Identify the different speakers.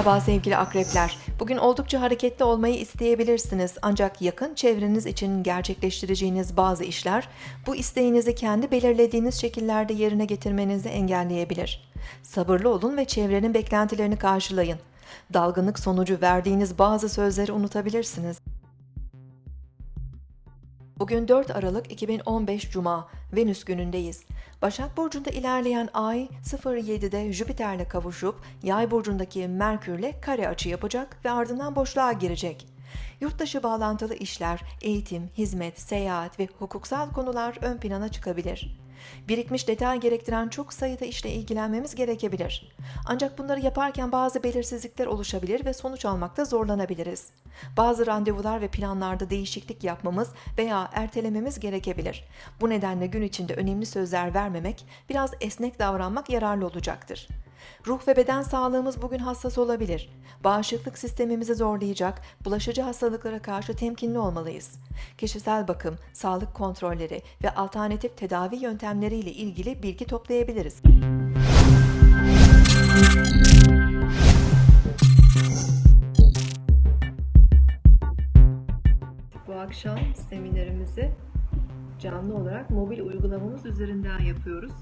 Speaker 1: Merhaba sevgili akrepler. Bugün oldukça hareketli olmayı isteyebilirsiniz ancak yakın çevreniz için gerçekleştireceğiniz bazı işler bu isteğinizi kendi belirlediğiniz şekillerde yerine getirmenizi engelleyebilir. Sabırlı olun ve çevrenin beklentilerini karşılayın. Dalgınlık sonucu verdiğiniz bazı sözleri unutabilirsiniz. Bugün 4 Aralık 2015 Cuma, Venüs günündeyiz. Başak Burcu'nda ilerleyen Ay 07'de Jüpiter'le kavuşup Yay Burcu'ndaki Merkür'le kare açı yapacak ve ardından boşluğa girecek. Yurtdışı bağlantılı işler, eğitim, hizmet, seyahat ve hukuksal konular ön plana çıkabilir. Birikmiş detay gerektiren çok sayıda işle ilgilenmemiz gerekebilir. Ancak bunları yaparken bazı belirsizlikler oluşabilir ve sonuç almakta zorlanabiliriz. Bazı randevular ve planlarda değişiklik yapmamız veya ertelememiz gerekebilir. Bu nedenle gün içinde önemli sözler vermemek, biraz esnek davranmak yararlı olacaktır. Ruh ve beden sağlığımız bugün hassas olabilir. Bağışıklık sistemimizi zorlayacak, bulaşıcı hastalıklara karşı temkinli olmalıyız. Kişisel bakım, sağlık kontrolleri ve alternatif tedavi yöntemleriyle ilgili bilgi toplayabiliriz. Bu akşam seminerimizi canlı olarak mobil uygulamamız üzerinden yapıyoruz.